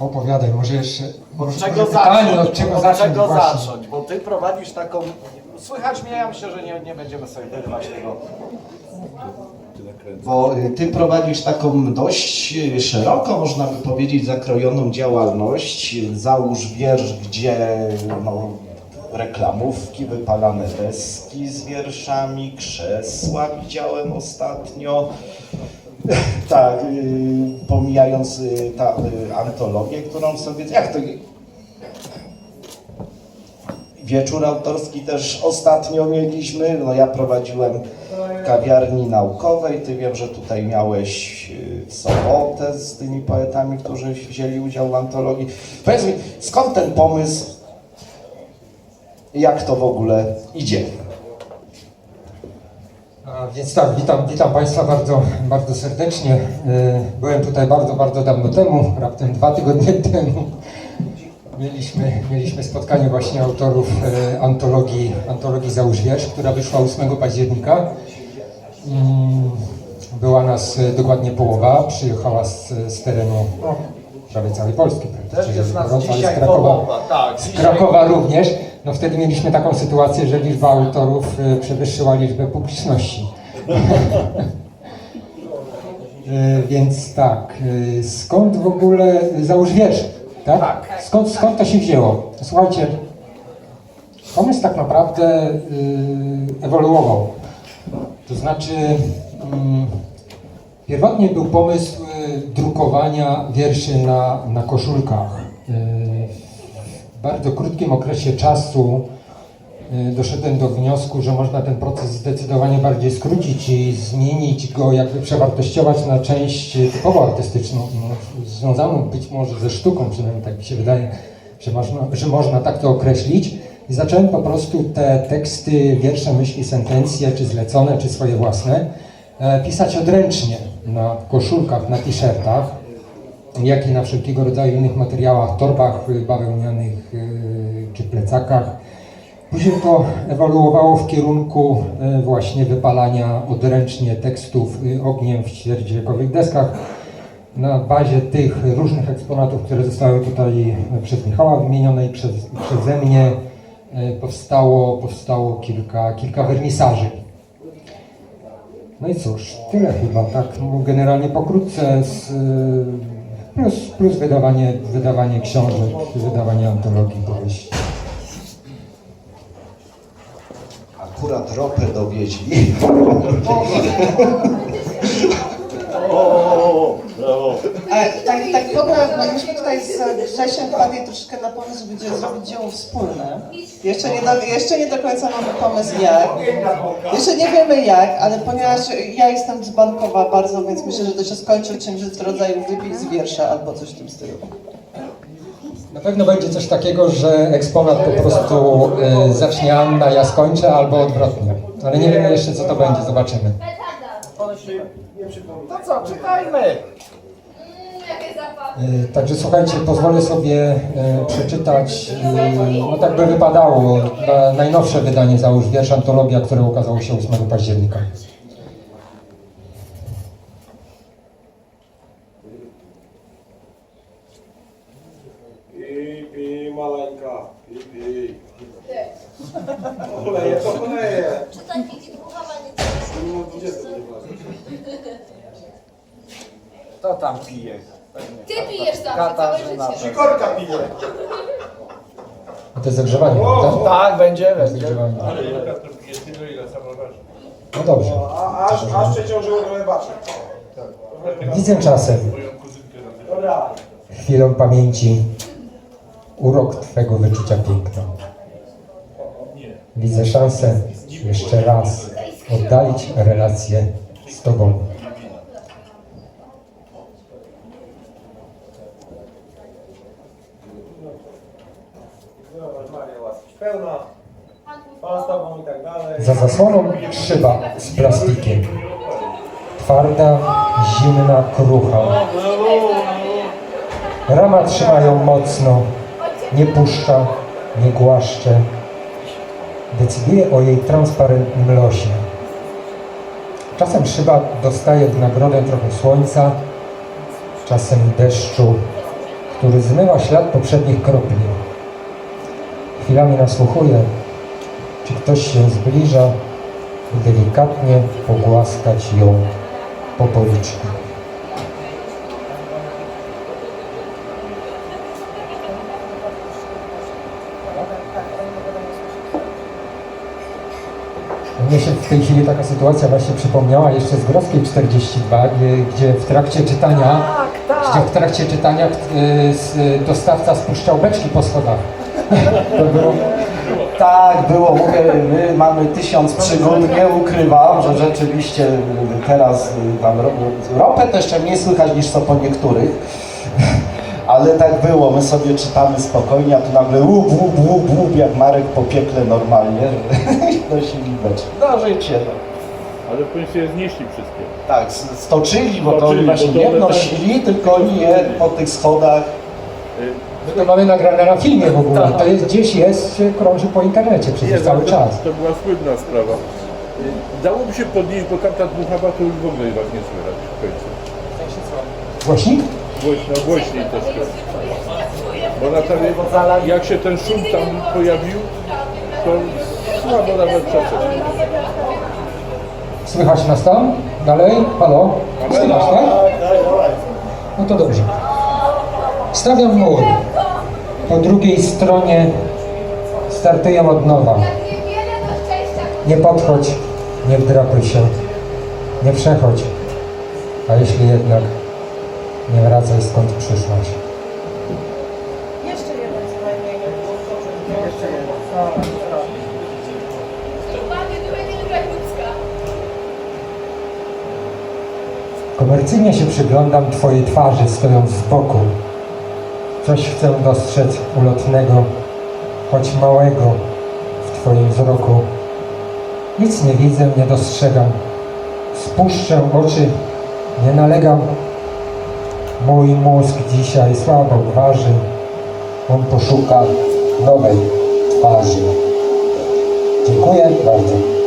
Opowiadaj, może jeszcze... Może czego pytanie, zacząć? Od czego Od zacząć czego właśnie. zacząć? Bo ty prowadzisz taką... Słychać mnie, ja myślę, że nie, nie będziemy sobie wyrywać tego. Bo y, ty prowadzisz taką dość y, szeroko, można by powiedzieć, zakrojoną działalność. Załóż wiersz, gdzie no, reklamówki, wypalane deski z wierszami, krzesła widziałem ostatnio. tak, y, pomijając y, ta y, antologię, którą sobie... Jak to... Wieczór autorski też ostatnio mieliśmy. No ja prowadziłem kawiarni naukowej. Ty wiem, że tutaj miałeś sobotę z tymi poetami, którzy wzięli udział w antologii. Powiedz mi, skąd ten pomysł? Jak to w ogóle idzie? Więc tak, witam, witam Państwa bardzo, bardzo serdecznie. E, Byłem tutaj bardzo, bardzo dawno temu, raptem dwa tygodnie temu. Mieliśmy, mieliśmy spotkanie właśnie autorów e, antologii, antologii Załóż Wiersz, która wyszła 8 października. Mm, Była nas e, dokładnie połowa, przyjechała z, z terenu no, prawie całej Polski. prawda? Czyli gorąco, ale z Krakowa, tak. z Krakowa również. No wtedy mieliśmy taką sytuację, że liczba autorów przewyższyła liczbę publiczności. E, Więc tak, e, skąd w ogóle załóż wiersz, tak? Tak. Skąd, skąd to się wzięło? Słuchajcie, pomysł tak naprawdę y, ewoluował. To znaczy, mm, pierwotnie był pomysł drukowania wierszy na, na koszulkach. W bardzo krótkim okresie czasu doszedłem do wniosku, że można ten proces zdecydowanie bardziej skrócić i zmienić go, jakby przewartościować na część y, typowo artystyczną, no, związaną być może ze sztuką, przynajmniej tak mi się wydaje, że można, że można tak to określić. I zacząłem po prostu te teksty, wiersze, myśli, sentencje, czy zlecone, czy swoje własne, e, pisać odręcznie na koszulkach, na t-shirtach, jak i na wszelkiego rodzaju innych materiałach, torbach y, bawełnianych y, czy plecakach. Później to ewoluowało w kierunku y, właśnie wypalania odręcznie tekstów y, ogniem w ćwierćwiekowych deskach. Na bazie tych różnych eksponatów, które zostały tutaj przez Michała wymienione i przez, przeze mnie, y, powstało, powstało kilka, kilka wernisaży. No i cóż, tyle chyba, tak no, generalnie pokrótce, z, plus, plus wydawanie, wydawanie książek, wydawanie antologii powieści. Akurat ropę dowieźli. Ale tak, tak w no myśmy tutaj z Grzesiem wpadli troszeczkę na pomysł, gdzie zrobić dzieło wspólne. Jeszcze nie, do, jeszcze nie do końca mamy pomysł jak. Jeszcze nie wiemy jak, ale ponieważ ja jestem z Bankowa bardzo, więc myślę, że to się skończy czymś w rodzaju wypij z wiersza albo coś w tym stylu. Na pewno będzie coś takiego, że eksponat po prostu y, zacznie Anna, ja skończę, albo odwrotnie. Ale nie wiemy jeszcze co to będzie, zobaczymy. No co, czytajmy. Y, Także słuchajcie, pozwolę sobie y, przeczytać, y, no tak by wypadało, na najnowsze wydanie Załóż Wiersz Antologia, które ukazało się 8 października. Maleńka, pi, pi. Kuleje, to kuleje. Czytaj widzi. No, 20 nie ważne. Kto tam pije? Pewnie Ty Kata- pijesz zawsze, całe Katarzyna. życie. Sikorka pije. A to jest zagrzewanie, prawda? Tak, będzie, będzie. Zagrzewanie. No dobrze. A, aż, aż przeciążyło trochę baczek. Widzę czasem, Dobra. chwilą pamięci, urok Twego wyczucia piękna. Widzę szansę jeszcze raz oddalić relację z Tobą. Za zasłoną szyba z plastikiem. Twarda, zimna, krucha. Rama trzymają mocno, nie puszcza, nie głaszcze. Decyduje o jej transparentnym losie. Czasem szyba dostaje w nagrodę trochę słońca, czasem deszczu, który zmywa ślad poprzednich kropli. Chwilami nasłuchuje, czy ktoś się zbliża i delikatnie pogłaskać ją po policzku. Mnie się w tej chwili taka sytuacja właśnie przypomniała jeszcze z Grodzkiej 42, gdzie, gdzie w trakcie czytania, gdzie w trakcie czytania y, dostawca spuszczał beczki po schodach. To było, Tak, było, mówię, my mamy tysiąc przygód, nie ukrywam, że rzeczywiście teraz y, tam ro- ropę to jeszcze mniej słychać niż co po niektórych, ale tak było, my sobie czytamy spokojnie, a tu nagle łup, łup, łup, łup, jak Marek po piekle normalnie, i nosili beczki. No życie, no. Ale je znieśli wszystkie. Tak, stoczyli, bo to Stoczyli, oni właśnie bo to nie one tak- nosili, tylko oni je po tych schodach my to mamy nagrane na filmie w ogóle. To jest gdzieś jest, krąży po internecie przecież cały to, czas. To była słynna sprawa. Y, Dałoby się podnieść, bo tamta dmuchawa to już w ogóle was nie słychać w końcu. Głośnik? Głośno, głośniej troszkę. Bo Natalia, jak się ten szum tam pojawił, to słabo nawet przestrzeć. Słychać nas tam? Dalej? Halo? Słychać, tak? No to dobrze. Stawiam mur. Po drugiej stronie startuję od nowa. Nie podchodź, nie wdrapuj się, nie przechodź. A jeśli jednak, nie wracaj skąd przyszłaś. Jeszcze jeden było Jeszcze ludzka. Komercyjnie się przyglądam Twojej twarzy, stojąc z boku. Coś chcę dostrzec ulotnego, choć małego w Twoim wzroku. Nic nie widzę, nie dostrzegam. Spuszczę oczy, nie nalegam. Mój mózg dzisiaj słabo gwarzy. On poszuka nowej twarzy. Dziękuję bardzo.